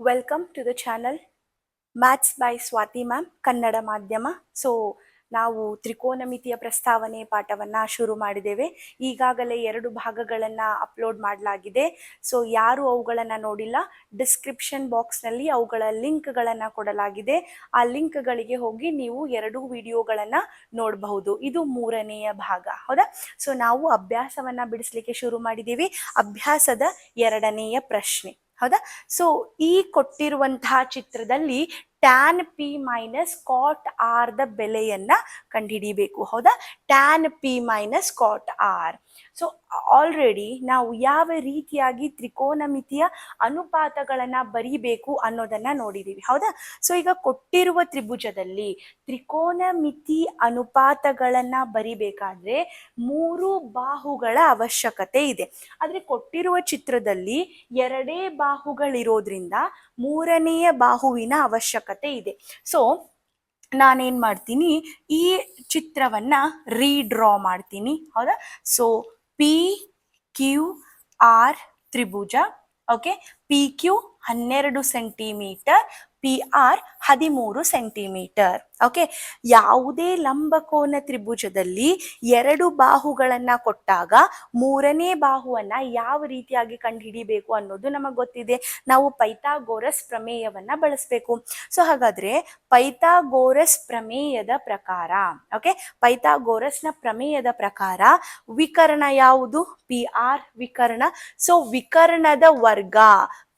Welcome to the channel maths by Swathi ma'am Kannada ಮಾಧ್ಯಮ so ನಾವು ತ್ರಿಕೋನಮಿತಿಯ ಪ್ರಸ್ತಾವನೆ ಪಾಠವನ್ನು ಶುರು ಮಾಡಿದ್ದೇವೆ. ಈಗಾಗಲೇ ಎರಡು ಭಾಗಗಳನ್ನು ಅಪ್ಲೋಡ್ ಮಾಡಲಾಗಿದೆ. ಸೊ ಯಾರು ಅವುಗಳನ್ನು ನೋಡಿಲ್ಲ ಡಿಸ್ಕ್ರಿಪ್ಷನ್ ಬಾಕ್ಸ್ನಲ್ಲಿ ಅವುಗಳ ಲಿಂಕ್ಗಳನ್ನು ಕೊಡಲಾಗಿದೆ. ಆ ಲಿಂಕ್ಗಳಿಗೆ ಹೋಗಿ ನೀವು ಎರಡು ವಿಡಿಯೋಗಳನ್ನು ನೋಡಬಹುದು. ಇದು ಮೂರನೆಯ ಭಾಗ, ಹೌದಾ? ಸೊ ನಾವು ಅಭ್ಯಾಸವನ್ನು ಬಿಡಿಸಲಿಕ್ಕೆ ಶುರು ಮಾಡಿದ್ದೀವಿ. ಅಭ್ಯಾಸದ ಎರಡನೆಯ ಪ್ರಶ್ನೆ. ಹೌದಾ? ಸೊ ಈ ಕೊಟ್ಟಿರುವಂತಹ ಚಿತ್ರದಲ್ಲಿ tan P minus cot R the ಬೆಲೆಯನ್ನ ಕಂಡುಹಿಡಿಬೇಕು. ಹೌದಾ? Tan P minus cot R so already ನಾವು ಯಾವ ರೀತಿಯಾಗಿ ತ್ರಿಕೋನಮಿತಿಯ ಅನುಪಾತಗಳನ್ನ ಬರೀಬೇಕು ಅನ್ನೋದನ್ನ ನೋಡಿದ್ದೀವಿ ಹೌದಾ? ಸೊ ಈಗ ಕೊಟ್ಟಿರುವ ತ್ರಿಭುಜದಲ್ಲಿ ತ್ರಿಕೋನಮಿತಿ ಅನುಪಾತಗಳನ್ನ ಬರಿಬೇಕಾದ್ರೆ ಮೂರು ಬಾಹುಗಳ ಅವಶ್ಯಕತೆ ಇದೆ. ಆದರೆ ಕೊಟ್ಟಿರುವ ಚಿತ್ರದಲ್ಲಿ ಎರಡೇ ಬಾಹುಗಳಿರೋದ್ರಿಂದ ಮೂರನೆಯ ಬಾಹುವಿನ ಅವಶ್ಯಕತೆ ಇದೆ. ಸೊ ನಾನೇನ್ ಮಾಡ್ತೀನಿ, ಈ ಚಿತ್ರವನ್ನ ರೀಡ್ರಾ ಮಾಡ್ತೀನಿ. ಹೌದಾ? ಸೊ ಪಿ ಕ್ಯೂ ಆರ್ ತ್ರಿಭುಜ ಓಕೆ ಪಿ ಕ್ಯೂ ಹನ್ನೆರಡು ಸೆಂಟಿಮೀಟರ್ ಪಿ ಆರ್ ಹದಿಮೂರು ಸೆಂಟಿಮೀಟರ್ ಓಕೆ ಯಾವುದೇ ಲಂಬಕೋನ ತ್ರಿಭುಜದಲ್ಲಿ ಎರಡು ಬಾಹುಗಳನ್ನ ಕೊಟ್ಟಾಗ ಮೂರನೇ ಬಾಹುವನ್ನ ಯಾವ ರೀತಿಯಾಗಿ ಕಂಡುಹಿಡಿಬೇಕು ಅನ್ನೋದು ನಮಗೆ ಗೊತ್ತಿದೆ. ನಾವು ಪೈಥಾಗೋರಸ್ ಪ್ರಮೇಯವನ್ನ ಬಳಸಬೇಕು. ಸೊ ಹಾಗಾದ್ರೆ ಪೈಥಾಗೋರಸ್ ಪ್ರಮೇಯದ ಪ್ರಕಾರ ಓಕೆ ಪೈಥಾಗೋರಸ್ನ ಪ್ರಮೇಯದ ಪ್ರಕಾರ ವಿಕರ್ಣ ಯಾವುದು? ಪಿ ಆರ್ ವಿಕರ್ಣ. ಸೊ ವಿಕರ್ಣದ ವರ್ಗ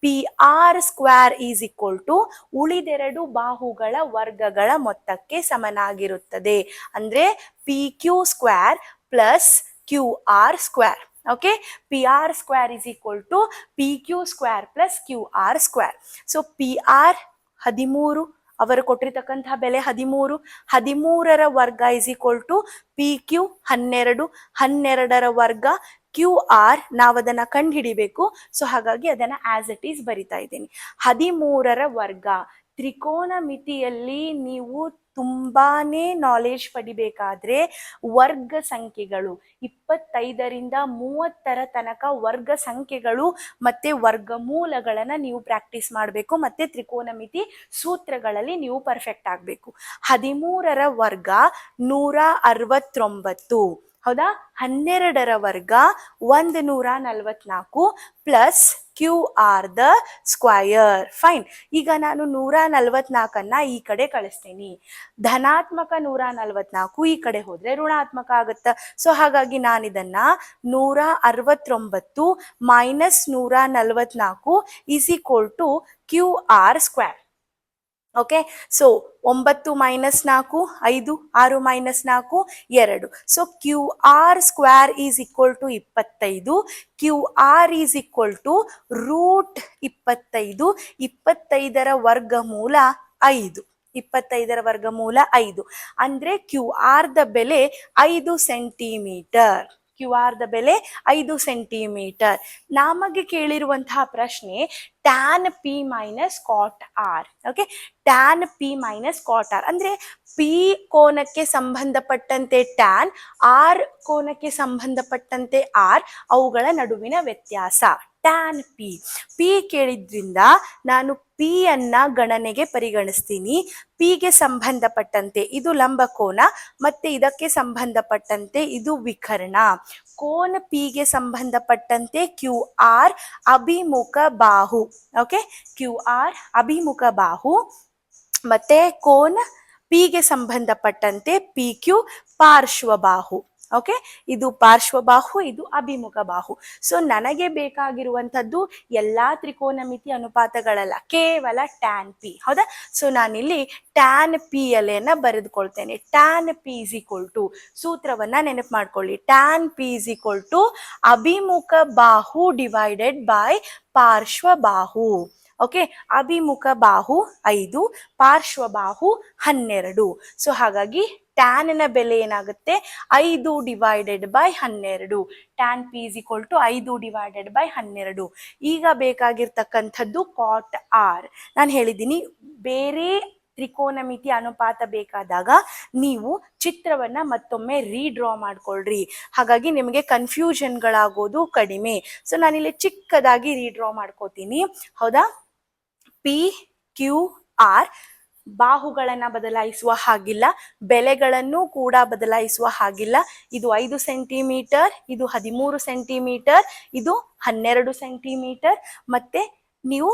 P R square is equal to ಉಳಿದೆರಡು ಬಾಹುಗಳ ವರ್ಗಗಳ ಮೊತ್ತಕ್ಕೆ ಸಮನಾಗಿರುತ್ತದೆ. ಅಂದ್ರೆ P Q square plus Q R square okay P R square is equal to P Q square plus Q R square so P R ಹದಿಮೂರು, ಅವರು ಕೊಟ್ಟಿರ್ತಕ್ಕಂತಹ ಬೆಲೆ ಹದಿಮೂರು. ಹದಿಮೂರರ ವರ್ಗ is equal to P Q ಹನ್ನೆರಡು. ಹನ್ನೆರಡರ ವರ್ಗ ಕ್ಯೂ ಆರ್ ನಾವು ಅದನ್ನ ಕಂಡು ಹಿಡಿಬೇಕು ಸೊ ಹಾಗಾಗಿ ಅದನ್ನ ಆಸ್ ಇಟ್ ಈಸ್ ಬರಿತಾ ಇದ್ದೀನಿ. ಹದಿಮೂರರ ವರ್ಗ. ತ್ರಿಕೋನ ಮಿತಿಯಲ್ಲಿ ನೀವು ತುಂಬಾನೇ ನಾಲೆಜ್ ಪಡಿಬೇಕಾದ್ರೆ ವರ್ಗ ಸಂಖ್ಯೆಗಳು. ಇಪ್ಪತ್ತೈದರಿಂದ ಮೂವತ್ತರ ತನಕ ವರ್ಗ ಸಂಖ್ಯೆಗಳು ಮತ್ತೆ ವರ್ಗಮೂಲಗಳನ್ನು ನೀವು ಪ್ರಾಕ್ಟೀಸ್ ಮಾಡಬೇಕು. ಮತ್ತೆ ತ್ರಿಕೋನಮಿತಿ ಸೂತ್ರಗಳಲ್ಲಿ ನೀವು ಪರ್ಫೆಕ್ಟ್ ಆಗಬೇಕು. ಹದಿಮೂರರ ವರ್ಗ ನೂರ ಅರವತ್ತೊಂಬತ್ತು. ಹೌದಾ? ಹನ್ನೆರಡರ ವರ್ಗ ಒಂದು ನೂರ ನಲವತ್ನಾಲ್ಕು ಪ್ಲಸ್ ಕ್ಯೂ ಆರ್ ದ ಸ್ಕ್ವಯರ್. ಫೈನ್. ಈಗ ನಾನು ನೂರ ನಲವತ್ನಾಲ್ಕನ್ನ ಈ ಕಡೆ ಕಳಿಸ್ತೀನಿ. ಧನಾತ್ಮಕ ನೂರ ನಲವತ್ನಾಲ್ಕು ಈ ಕಡೆ ಹೋದ್ರೆ ಋಣಾತ್ಮಕ ಆಗುತ್ತ? ಸೊ ಹಾಗಾಗಿ ನಾನು ಇದನ್ನ ನೂರ ಅರವತ್ತೊಂಬತ್ತು ಮೈನಸ್ ನೂರ ನಲವತ್ನಾಲ್ಕು is equal to Q R square okay so ಒಂಬತ್ತು ಮೈನಸ್ ನಾಲ್ಕು, ಐದು, ಆರು ಮೈನಸ್ ನಾಲ್ಕು, ಎರಡು. So Q R square is equal to ಇಪ್ಪತ್ತೈದು. Q R is equal to root ಇಪ್ಪತ್ತೈದು. ಇಪ್ಪತ್ತೈದರ ವರ್ಗಮೂಲ ಐದು. ಇಪ್ಪತ್ತೈದರ ವರ್ಗಮೂಲ ಐದು. ಅಂದ್ರೆ ಕ್ಯೂ ಆರ್ ದ ಬೆಲೆ ಐದು ಸೆಂಟಿಮೀಟರ್ ಕ್ಯೂ ಆರ್ ದ ಬೆಲೆ ಐದು ಸೆಂಟಿಮೀಟರ್. ನಮಗೆ ಕೇಳಿರುವಂತಹ ಪ್ರಶ್ನೆ tan P minus cot R okay tan P minus cot R ಅಂದ್ರೆ ಪಿ ಕೋನಕ್ಕೆ ಸಂಬಂಧಪಟ್ಟಂತೆ ಟ್ಯಾನ್ ಆರ್ ಕೋನಕ್ಕೆ ಸಂಬಂಧಪಟ್ಟಂತೆ ಆರ್ ಅವುಗಳ ನಡುವಿನ ವ್ಯತ್ಯಾಸ. Tan P. ಪಿ ಕೇಳಿದ್ರಿಂದ ನಾನು ಪಿ ಅನ್ನ ಗಣನೆಗೆ ಪರಿಗಣಿಸ್ತೀನಿ. ಪಿಗೆ ಸಂಬಂಧಪಟ್ಟಂತೆ ಇದು ಲಂಬಕೋನ ಮತ್ತೆ ಇದಕ್ಕೆ ಸಂಬಂಧಪಟ್ಟಂತೆ ಇದು ವಿಕರ್ಣ. ಕೋನ ಪಿಗೆ ಸಂಬಂಧಪಟ್ಟಂತೆ ಕ್ಯೂ ಆರ್ ಅಭಿಮುಖ ಬಾಹು. ಓಕೆ? ಕ್ಯೂ ಆರ್ ಅಭಿಮುಖ ಬಾಹು. ಮತ್ತೆ ಕೋನ ಪಿಗೆ ಸಂಬಂಧಪಟ್ಟಂತೆ ಪಿ ಕ್ಯೂ ಪಾರ್ಶ್ವಬಾಹು ಓಕೆ ಇದು ಪಾರ್ಶ್ವಬಾಹು, ಇದು ಅಭಿಮುಖ ಬಾಹು ಸೊ ನನಗೆ ಬೇಕಾಗಿರುವಂಥದ್ದು ಎಲ್ಲಾ ತ್ರಿಕೋನಮಿತಿ ಅನುಪಾತಗಳಲ್ಲ, ಕೇವಲ ಟ್ಯಾನ್ ಪಿ ಹೌದಾ? ಸೊ ನಾನಿಲ್ಲಿ ಟ್ಯಾನ್ ಪಿ ಎಲೆಯನ್ನ ಬರೆದುಕೊಳ್ತೇನೆ. Tan P is equal to ಸೂತ್ರವನ್ನ ನೆನಪು ಮಾಡ್ಕೊಳ್ಳಿ. Tan P is equal to ಅಭಿಮುಖ ಬಾಹು ಡಿವೈಡೆಡ್ ಬೈ ಪಾರ್ಶ್ವಬಾಹು. ಓಕೆ ಅಭಿಮುಖ ಬಾಹು ಐದು ಪಾರ್ಶ್ವಬಾಹು ಹನ್ನೆರಡು. ಸೊ ಹಾಗಾಗಿ ಟ್ಯಾನಿನ ಬೆಲೆ ಏನಾಗುತ್ತೆ? ಐದು ಡಿವೈಡೆಡ್ ಬೈ ಹನ್ನೆರಡು. Tan P is equal to ಐದು ಡಿವೈಡೆಡ್ ಬೈ ಹನ್ನೆರಡು. ಈಗ ಬೇಕಾಗಿರ್ತಕ್ಕಂಥದ್ದು ಕಾಟ್ ಆರ್ ನಾನು ಹೇಳಿದ್ದೀನಿ, ಬೇರೆ ತ್ರಿಕೋನಮಿತಿ ಅನುಪಾತ ಬೇಕಾದಾಗ ನೀವು ಚಿತ್ರವನ್ನ ಮತ್ತೊಮ್ಮೆ ರೀಡ್ರಾ ಮಾಡ್ಕೊಳ್ರಿ. ಹಾಗಾಗಿ ನಿಮಗೆ ಕನ್ಫ್ಯೂಷನ್ಗಳಾಗೋದು ಕಡಿಮೆ. ಸೊ ನಾನಿಲ್ಲಿ ಚಿಕ್ಕದಾಗಿ ರೀಡ್ರಾ ಮಾಡ್ಕೋತೀನಿ. ಹೌದಾ? ಪಿ ಕ್ಯೂ ಆರ್ ಬಾಹುಗಳನ್ನ ಬದಲಾಯಿಸುವ ಹಾಗಿಲ್ಲ, ಬೆಲೆಗಳನ್ನು ಕೂಡ ಬದಲಾಯಿಸುವ ಹಾಗಿಲ್ಲ. ಇದು ಐದು ಸೆಂಟಿಮೀಟರ್, ಇದು ಹದಿಮೂರು ಸೆಂಟಿಮೀಟರ್, ಇದು ಹನ್ನೆರಡು ಸೆಂಟಿಮೀಟರ್ ಮತ್ತೆ ನೀವು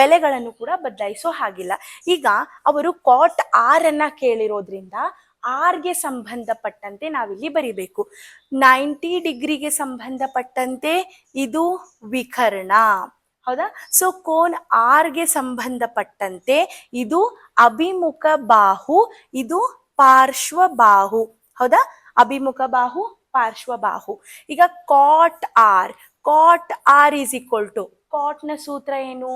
ಬೆಲೆಗಳನ್ನು ಕೂಡ ಬದಲಾಯಿಸೋ ಹಾಗಿಲ್ಲ. ಈಗ ಅವರು ಕಾಟ್ ಆರ್ ಅನ್ನ ಕೇಳಿರೋದ್ರಿಂದ ಆರ್ಗೆ ಸಂಬಂಧಪಟ್ಟಂತೆ ನಾವಿಲ್ಲಿ ಬರಿಬೇಕು. ನೈಂಟಿ ಡಿಗ್ರಿಗೆ ಸಂಬಂಧಪಟ್ಟಂತೆ ಇದು ವಿಕರ್ಣ. ಹೌದಾ? ಸೊ ಕೋನ್ ಆರ್ಗೆ ಸಂಬಂಧಪಟ್ಟಂತೆ ಇದು ಅಭಿಮುಖ ಬಾಹು, ಇದು ಪಾರ್ಶ್ವ ಬಾಹು. ಹೌದಾ? ಅಭಿಮುಖ ಬಾಹು, ಪಾರ್ಶ್ವ ಬಾಹು. ಈಗ cot R cot R is equal to ಕಾಟ್ನ ಸೂತ್ರ ಏನು?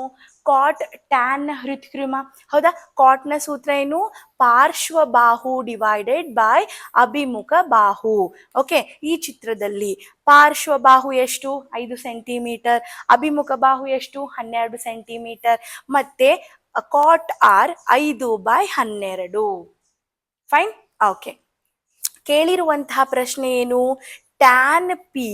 ಕಾಟ್ ಟ್ಯಾನ್ ಹೃತ್ಕೃಮ ಹೌದಾ? ಕಾಟ್ನ ಸೂತ್ರ ಏನು? ಪಾರ್ಶ್ವ ಬಾಹು ಡಿವೈಡೆಡ್ ಬೈ ಅಭಿಮುಖ ಬಾಹು. ಓಕೆ ಈ ಚಿತ್ರದಲ್ಲಿ ಪಾರ್ಶ್ವ ಬಾಹು ಎಷ್ಟು? ಐದು ಸೆಂಟಿಮೀಟರ್ ಅಭಿಮುಖ ಬಾಹು ಎಷ್ಟು? ಹನ್ನೆರಡು ಸೆಂಟಿಮೀಟರ್ ಮತ್ತೆ ಕಾಟ್ ಆರ್ ಐದು ಬೈ ಹನ್ನೆರಡು. ಫೈನ್ ಓಕೆ ಕೇಳಿರುವಂತಹ ಪ್ರಶ್ನೆ ಏನು? Tan P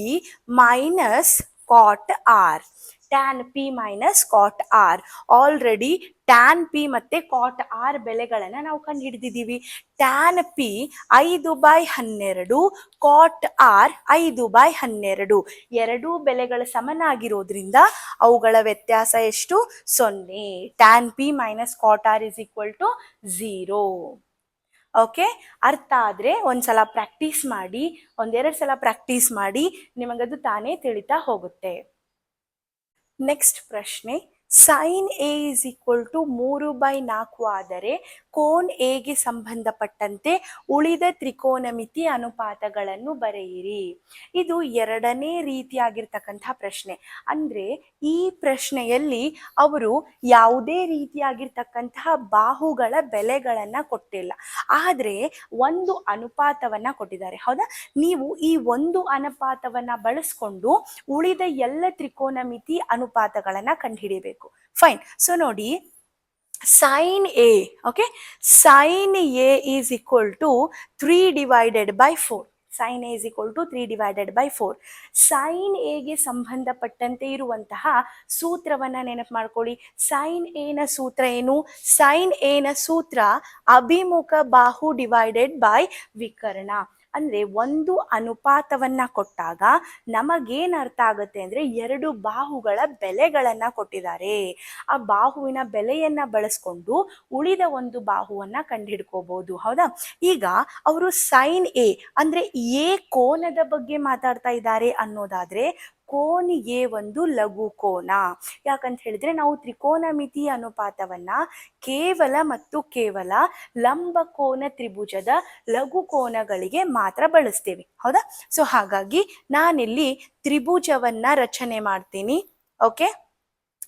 minus cot R tan P minus cot R already tan P ಮತ್ತು ಕಾಟ್ ಆರ್ ಬೆಲೆಗಳನ್ನು ನಾವು ಕಂಡು ಹಿಡಿದಿದ್ದೀವಿ ಟ್ಯಾನ್ ಪಿ ಐದು ಬೈ ಹನ್ನೆರಡು ಕಾಟ್ ಆರ್ ಐದು ಬೈ ಹನ್ನೆರಡು. ಎರಡೂ ಬೆಲೆಗಳು ಸಮನಾಗಿರೋದ್ರಿಂದ ಅವುಗಳ ವ್ಯತ್ಯಾಸ ಎಷ್ಟು? ಸೊನ್ನೆ. Tan P minus cot R is equal to zero okay ಅರ್ಥ ಆದರೆ ಒಂದ್ಸಲ ಪ್ರಾಕ್ಟೀಸ್ ಮಾಡಿ, ಒಂದೆರಡು ಸಲ ಪ್ರಾಕ್ಟೀಸ್ ಮಾಡಿ ನಿಮಗದು ತಾನೇ ತಿಳಿತಾ ಹೋಗುತ್ತೆ. ನೆಕ್ಸ್ಟ್ ಪ್ರಶ್ನೆ sine A is equal to ಮೂರು ಬೈ ನಾಲ್ಕು ಆದರೆ ಕೋನ್ ಎಗೆ ಸಂಬಂಧಪಟ್ಟಂತೆ ಉಳಿದ ತ್ರಿಕೋನಮಿತಿ ಅನುಪಾತಗಳನ್ನು ಬರೆಯಿರಿ. ಇದು ಎರಡನೇ ರೀತಿಯಾಗಿರ್ತಕ್ಕಂಥ ಪ್ರಶ್ನೆ. ಅಂದರೆ ಈ ಪ್ರಶ್ನೆಯಲ್ಲಿ ಅವರು ಯಾವುದೇ ರೀತಿಯಾಗಿರ್ತಕ್ಕಂತಹ ಬಾಹುಗಳ ಬೆಲೆಗಳನ್ನು ಕೊಟ್ಟಿಲ್ಲ. ಆದರೆ ಒಂದು ಅನುಪಾತವನ್ನು ಕೊಟ್ಟಿದ್ದಾರೆ. ಹೌದಾ? ನೀವು ಈ ಒಂದು ಅನುಪಾತವನ್ನು ಬಳಸ್ಕೊಂಡು ಉಳಿದ ಎಲ್ಲ ತ್ರಿಕೋನಮಿತಿ ಅನುಪಾತಗಳನ್ನು ಕಂಡುಹಿಡಿಯಬೇಕು. ಫೈನ್. ಸೊ ನೋಡಿ sine A okay sine A is equal to three divided by four sine A is equal to three divided by four sine ಎಗೆ ಸಂಬಂಧಪಟ್ಟಂತೆ ಇರುವಂತಹ ಸೂತ್ರವನ್ನು ನೆನಪು ಮಾಡ್ಕೊಳ್ಳಿ. ಸೈನ್ ಎನ ಸೂತ್ರ ಏನು? ಸೈನ್ ಎನ ಸೂತ್ರ ಅಭಿಮುಖ ಬಾಹು ಡಿವೈಡೆಡ್ ಬೈ ವಿಕರ್ಣ. ಅಂದರೆ ಒಂದು ಅನುಪಾತವನ್ನ ಕೊಟ್ಟಾಗ ನಮಗೇನು ಅರ್ಥ ಆಗುತ್ತೆ ಅಂದರೆ ಎರಡು ಬಾಹುಗಳ ಬೆಲೆಗಳನ್ನು ಕೊಟ್ಟಿದ್ದಾರೆ. ಆ ಬಾಹುವಿನ ಬೆಲೆಯನ್ನ ಬಳಸ್ಕೊಂಡು ಉಳಿದ ಒಂದು ಬಾಹುವನ್ನ ಕಂಡುಹಿಡ್ಕೋಬಹುದು ಹೌದಾ? ಈಗ ಅವರು ಸೈನ್ ಎ ಅಂದ್ರೆ ಎ ಕೋನದ ಬಗ್ಗೆ ಮಾತಾಡ್ತಾ ಇದ್ದಾರೆ ಅನ್ನೋದಾದ್ರೆ ಕೋನ್ ಎ ಒಂದು ಲಘು ಕೋನ. ಯಾಕಂತ ಹೇಳಿದ್ರೆ ನಾವು ತ್ರಿಕೋನಮಿತಿ ಅನುಪಾತವನ್ನ ಕೇವಲ ಮತ್ತು ಕೇವಲ ಲಂಬ ಕೋನ ತ್ರಿಭುಜದ ಲಘು ಕೋನಗಳಿಗೆ ಮಾತ್ರ ಬಳಸ್ತೇವೆ. ಹೌದಾ? ಸೊ ಹಾಗಾಗಿ ನಾನಿಲ್ಲಿ ತ್ರಿಭುಜವನ್ನ ರಚನೆ ಮಾಡ್ತೀನಿ. ಓಕೆ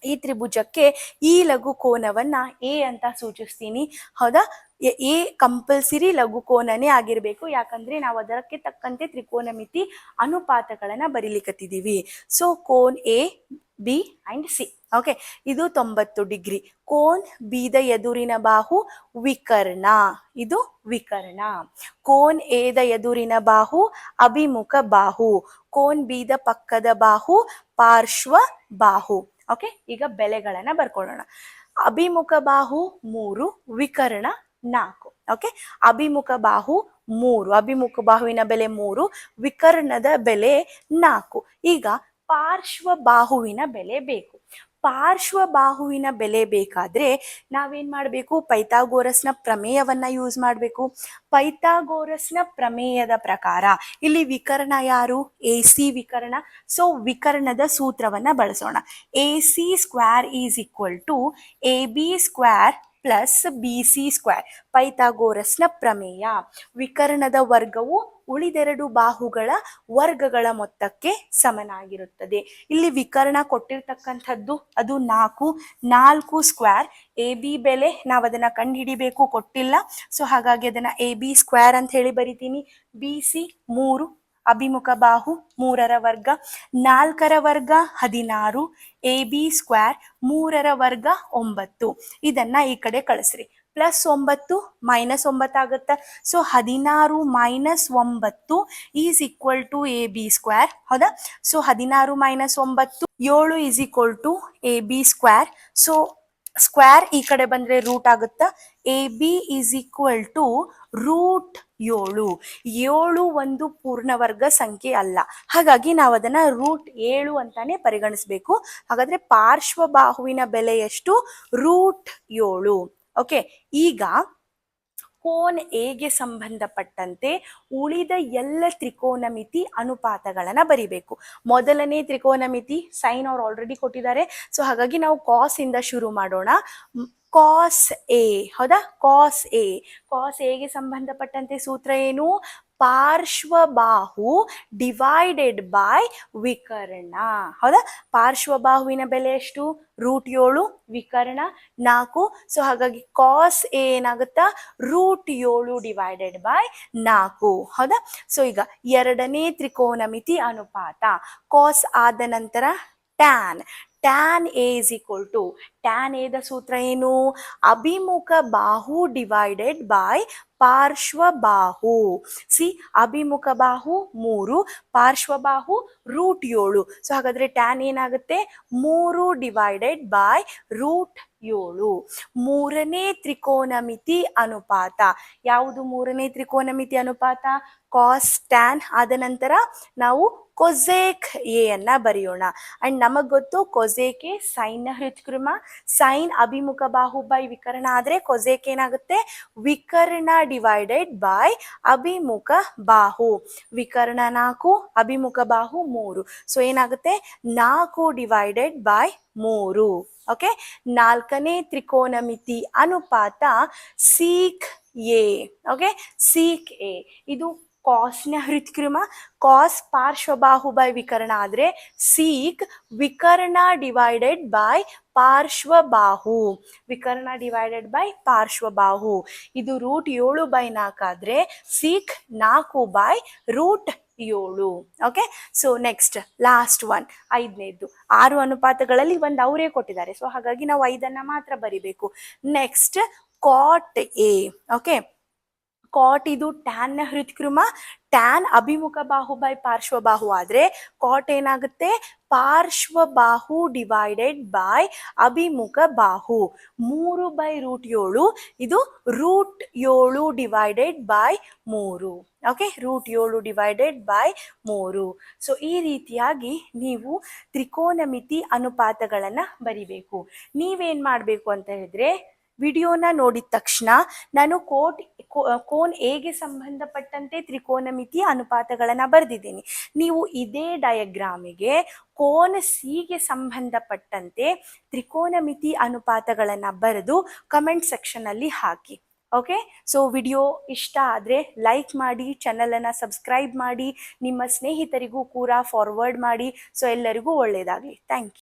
ಈ ತ್ರಿಭುಜಕ್ಕೆ ಈ ಲಘು ಕೋನವನ್ನ ಎ ಅಂತ ಸೂಚಿಸ್ತೀನಿ. ಹೌದಾ? ಎ- ಕಂಪಲ್ಸರಿ ಲಘು ಕೋನನೇ ಆಗಿರಬೇಕು. ಯಾಕಂದ್ರೆ ನಾವು ಅದಕ್ಕೆ ತಕ್ಕಂತೆ ತ್ರಿಕೋನಮಿತಿ ಅನುಪಾತಗಳನ್ನ ಬರೀಲಿಕ್ಕತ್ತಿದ್ದೀವಿ so cone A B and C okay ಇದು ತೊಂಬತ್ತು ಡಿಗ್ರಿ. ಕೋನ್ ಬಿದ ಎದುರಿನ ಬಾಹು ವಿಕರ್ಣ. ಇದು ವಿಕರ್ಣ. ಕೋನ್ ಎದ ಎದುರಿನ ಬಾಹು ಅಭಿಮುಖ ಬಾಹು. ಕೋನ್ ಬಿದ ಪಕ್ಕದ ಬಾಹು ಪಾರ್ಶ್ವ ಬಾಹು. ಓಕೆ ಈಗ ಬೆಲೆಗಳನ್ನ ಬರ್ಕೊಳ್ಳೋಣ. ಅಭಿಮುಖ ಬಾಹು ಮೂರು, ವಿಕರ್ಣ ನಾಲ್ಕು. ಓಕೆ ಅಭಿಮುಖ ಬಾಹು ಮೂರು, ಅಭಿಮುಖ ಬಾಹುವಿನ ಬೆಲೆ ಮೂರು, ವಿಕರ್ಣದ ಬೆಲೆ ನಾಲ್ಕು. ಈಗ ಪಾರ್ಶ್ವ ಬಾಹುವಿನ ಬೆಲೆ ಬೇಕು. ಪಾರ್ಶ್ವ ಬಾಹುವಿನ ಬೆಲೆ ಬೇಕಾದ್ರೆ ನಾವೇನು ಮಾಡಬೇಕು? ಪೈಥಾಗೋರಸ್ನ ಪ್ರಮೇಯವನ್ನ ಯೂಸ್ ಮಾಡಬೇಕು. ಪೈಥಾಗೋರಸ್ನ ಪ್ರಮೇಯದ ಪ್ರಕಾರ ಇಲ್ಲಿ ವಿಕರ್ಣ ಯಾರು? ಎ ಸಿ ವಿಕರ್ಣ. ಸೊ ವಿಕರ್ಣದ ಸೂತ್ರವನ್ನ ಬಳಸೋಣ. A C square is equal to A B square plus B C square ಪೈಥಾಗೋರಸ್ನ ಪ್ರಮೇಯ. ವಿಕರ್ಣದ ವರ್ಗವು ಉಳಿದೆರಡು ಬಾಹುಗಳ ವರ್ಗಗಳ ಮೊತ್ತಕ್ಕೆ ಸಮನಾಗಿರುತ್ತದೆ. ಇಲ್ಲಿ ವಿಕರ್ಣ ಕೊಟ್ಟಿರ್ತಕ್ಕಂಥದ್ದು ಅದು ನಾಲ್ಕು ನಾಲ್ಕು ಸ್ಕ್ವೇರ್. ಎ, ಬಿ ಬೆಲೆ ನಾವು ಅದನ್ನ ಕಂಡುಹಿಡಿಬೇಕು, ಕೊಟ್ಟಿಲ್ಲ. ಸೊ, ಹಾಗಾಗಿ ಅದನ್ನ ಎ, ಬಿ ಸ್ಕ್ವೇರ್ ಅಂತ ಹೇಳಿ ಬರಿತೀನಿ. ಬಿ, ಸಿ ಮೂರು, ಅಭಿಮುಖ ಬಾಹು ಮೂರರ ವರ್ಗ. ನಾಲ್ಕರ ವರ್ಗ ಹದಿನಾರು, ಎ, ಬಿ ಸ್ಕ್ವೇರ್ ಮೂರರ ವರ್ಗ ಒಂಬತ್ತು. ಇದನ್ನ ಈ ಕಡೆ ಕಳಿಸ್ರಿ. ಪ್ಲಸ್ ಒಂಬತ್ತು ಮೈನಸ್ ಒಂಬತ್ತಾಗುತ್ತೆ ಸೊ ಹದಿನಾರು ಮೈನಸ್ ಒಂಬತ್ತು is equal to A B square ಹೌದಾ? ಸೊ ಹದಿನಾರು ಮೈನಸ್ ಒಂಬತ್ತು, ಏಳು is equal to A B square so square ಈ ಕಡೆ ಬಂದ್ರೆ ರೂಟ್ ಆಗುತ್ತೆ? A B is equal to root ಏಳು. ಏಳು ಒಂದು ಪೂರ್ಣವರ್ಗ ಸಂಖ್ಯೆ ಅಲ್ಲ. ಹಾಗಾಗಿ ನಾವು ಅದನ್ನ ರೂಟ್ ಏಳು ಅಂತಾನೆ ಪರಿಗಣಿಸಬೇಕು. ಹಾಗಾದ್ರೆ ಪಾರ್ಶ್ವಬಾಹುವಿನ ಬೆಲೆ ಎಷ್ಟು? ರೂಟ್ ಏಳು. ಓಕೆ ಈಗ ಕೋನ್ ಎಗೆ ಸಂಬಂಧಪಟ್ಟಂತೆ ಉಳಿದ ಎಲ್ಲ ತ್ರಿಕೋನಮಿತಿ ಅನುಪಾತಗಳನ್ನು ಬರಿಬೇಕು. ಮೊದಲನೇ ತ್ರಿಕೋನಮಿತಿ ಸೈನ್ ಅವ್ರು ಆಲ್ರೆಡಿ ಕೊಟ್ಟಿದ್ದಾರೆ. ಸೊ ಹಾಗಾಗಿ ನಾವು ಕಾಸ್ ಇಂದ ಶುರು ಮಾಡೋಣ. ಕಾಸ್ ಎ ಹೌದಾ? ಕಾಸ್ ಎ ಕಾಸ್ ಎಗೆ ಸಂಬಂಧಪಟ್ಟಂತೆ ಸೂತ್ರ ಏನು? ಪಾರ್ಶ್ವಬಾಹು ಡಿವೈಡೆಡ್ ಬೈ ವಿಕರ್ಣ. ಹೌದಾ? ಪಾರ್ಶ್ವಬಾಹುವಿನ ಬೆಲೆ ಎಷ್ಟು? ರೂಟ್ ಏಳು, ವಿಕರ್ಣ ನಾಲ್ಕು. ಸೊ ಹಾಗಾಗಿ ಕಾಸ್ ಏನಾಗುತ್ತಾ? ರೂಟ್ ಏಳು ಡಿವೈಡೆಡ್ ಬೈ ನಾಲ್ಕು. ಹೌದಾ? ಸೊ ಈಗ ಎರಡನೇ ತ್ರಿಕೋನಮಿತಿ ಅನುಪಾತ. ಕಾಸ್ ಆದ ನಂತರ tan tan A is equal to tan ಎದ ಸೂತ್ರ ಏನು ಅಭಿಮುಖ ಬಾಹು ಡಿವೈಡೆಡ್ ಬೈ ಪಾರ್ಶ್ವಬಾಹು ಸಿ ಅಭಿಮುಖ ಬಾಹು ಮೂರು ಪಾರ್ಶ್ವಬಾಹು ರೂಟ್ ಏಳು ಸೊ ಹಾಗಾದ್ರೆ ಟ್ಯಾನ್ ಏನಾಗುತ್ತೆ ಮೂರು ಡಿವೈಡೆಡ್ ಬೈ ರೂಟ್ ಏಳು ಮೂರನೇ ತ್ರಿಕೋನಮಿತಿ ಅನುಪಾತ ಯಾವುದು ಮೂರನೇ ತ್ರಿಕೋನಮಿತಿ ಅನುಪಾತ ಕಾಸ್ ಟ್ಯಾನ್ ಆದ ನಂತರ ನಾವು ಕೊಸೇಕ್ ಎ ಅನ್ನ ಬರೆಯೋಣ. ಅಂಡ್ ನಮಗ್ ಗೊತ್ತು ಕೊಸೇಕೆ ಸೈನ್ನ ಹೃತ್ಕೃಮ ಸೈನ್ ಅಭಿಮುಖ ಬಾಹು ಬೈ ವಿಕರ್ಣ ಆದ್ರೆ ಕೊಸೇಕ್ ಏನಾಗುತ್ತೆ? ವಿಕರ್ಣ ಡಿವೈಡೆಡ್ ಬೈ ಅಭಿಮುಖ ಬಾಹು. ವಿಕರ್ಣ ನಾಲ್ಕು, ಅಭಿಮುಖ ಬಾಹು ಮೂರು. ಸೊ ಏನಾಗುತ್ತೆ? ನಾಲ್ಕು ಡಿವೈಡೆಡ್ ಬೈ ಮೂರು. ಓಕೆ ನಾಲ್ಕನೇ ತ್ರಿಕೋನಮಿತಿ ಅನುಪಾತ sec A okay sec A. ಇದು ಕಾಸ್ನ ಹೃತ್ಕೃಮ ಕಾಸ್ ಪಾರ್ಶ್ವಬಾಹು ಬೈ ವಿಕರ್ಣ ಆದ್ರೆ ಸೀಕ್ ವಿಕರ್ಣ ಡಿವೈಡೆಡ್ ಬೈ ಪಾರ್ಶ್ವಬಾಹು. ವಿಕರ್ಣ ಡಿವೈಡೆಡ್ ಬೈ ಪಾರ್ಶ್ವಬಾಹು. ಇದು ರೂಟ್ ಏಳು ಬೈ ನಾಲ್ಕಾದರೆ ಸೀಕ್ ನಾಲ್ಕು ಬೈ ರೂಟ್ ಏಳು okay so next last one ಐದನೇದ್ದು. ಆರು ಅನುಪಾತಗಳಲ್ಲಿ ಒಂದು ಅವರೇ ಕೊಟ್ಟಿದ್ದಾರೆ. ಸೊ ಹಾಗಾಗಿ ನಾವು ಐದನ್ನ ಮಾತ್ರ ಬರಿಬೇಕು. Next cot A, okay? Cot ಇದು ಟ್ಯಾನ್ನ ಹೃತ್ಕೃಮ ಟ್ಯಾನ್ ಅಭಿಮುಖ ಬಾಹು ಬೈ ಪಾರ್ಶ್ವಬಾಹು ಆದ್ರೆ ಕಾಟ್ ಏನಾಗುತ್ತೆ? ಪಾರ್ಶ್ವಬಾಹು ಡಿವೈಡೆಡ್ ಬೈ ಅಭಿಮುಖ ಬಾಹು. ಮೂರು ಬೈ ರೂಟ್ ಏಳು, ಇದು ರೂಟ್ ಏಳು ಡಿವೈಡೆಡ್ ಬೈ ಮೂರು, ಓಕೆ? ರೂಟ್ ಏಳು ಡಿವೈಡೆಡ್ ಬೈ ಮೂರು. ಸೊ ಈ ರೀತಿಯಾಗಿ ನೀವು ತ್ರಿಕೋನಮಿತಿ ಅನುಪಾತಗಳನ್ನು ಬರಿಬೇಕು. ನೀವೇನು ಮಾಡಬೇಕು ಅಂತ ಹೇಳಿದ್ರೆ ವಿಡಿಯೋನ ನೋಡಿದ ತಕ್ಷಣ ನಾನು ಕೋಟ್ ಕೋನ್ ಎಗೆ ಸಂಬಂಧಪಟ್ಟಂತೆ ತ್ರಿಕೋನಮಿತಿ ಅನುಪಾತಗಳನ್ನು ಬರೆದಿದ್ದೀನಿ. ನೀವು ಇದೇ ಡಯಾಗ್ರಾಮಿಗೆ ಕೋನ್ ಸಿಗೆ ಸಂಬಂಧಪಟ್ಟಂತೆ ತ್ರಿಕೋನಮಿತಿ ಅನುಪಾತಗಳನ್ನು ಬರೆದು ಕಮೆಂಟ್ ಸೆಕ್ಷನಲ್ಲಿ ಹಾಕಿ. ಓಕೆ? ಸೊ, ವಿಡಿಯೋ ಇಷ್ಟ ಆದರೆ ಲೈಕ್ ಮಾಡಿ, ಚಾನಲನ್ನು ಸಬ್ಸ್ಕ್ರೈಬ್ ಮಾಡಿ, ನಿಮ್ಮ ಸ್ನೇಹಿತರಿಗೂ ಕೂಡ ಫಾರ್ವರ್ಡ್ ಮಾಡಿ. ಸೊ, ಎಲ್ಲರಿಗೂ ಒಳ್ಳೆಯದಾಗಲಿ ಥ್ಯಾಂಕ್ ಯು.